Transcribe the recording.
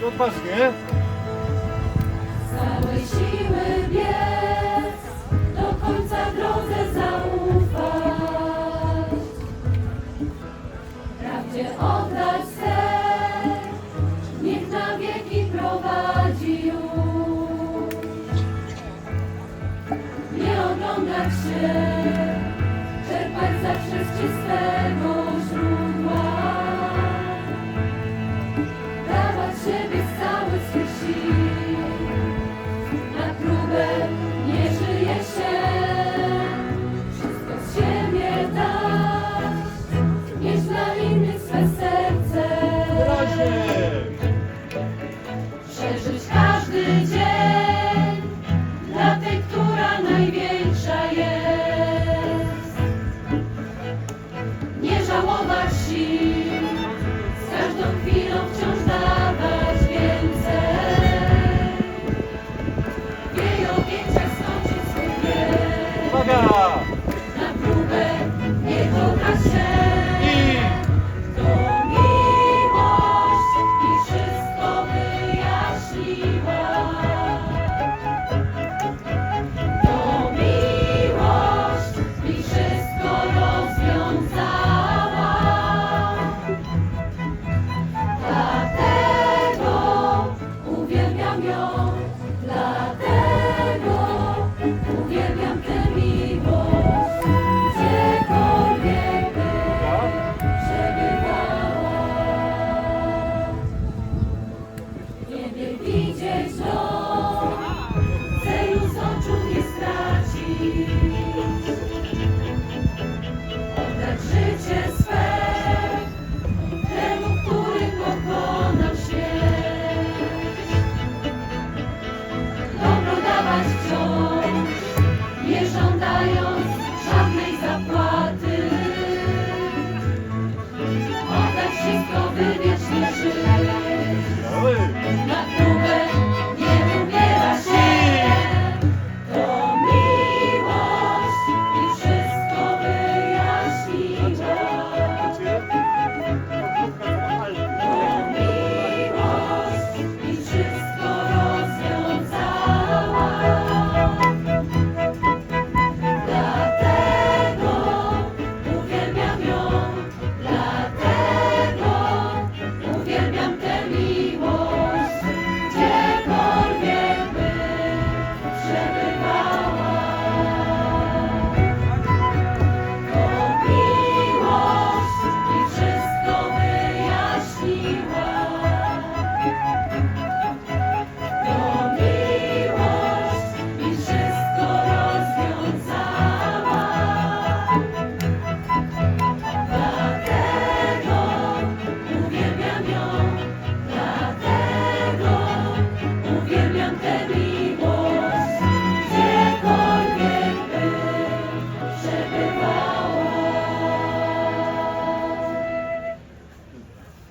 biec odważnie. Z całej siły biec, do końca drodze zaufać. Prawdzie oddać ser, niech na wieki prowadzi już. Nie oglądać się. Na próbę nie kocha się. I to miłość i wszystko wyjaśniła. To miłość i wszystko rozwiązała. 아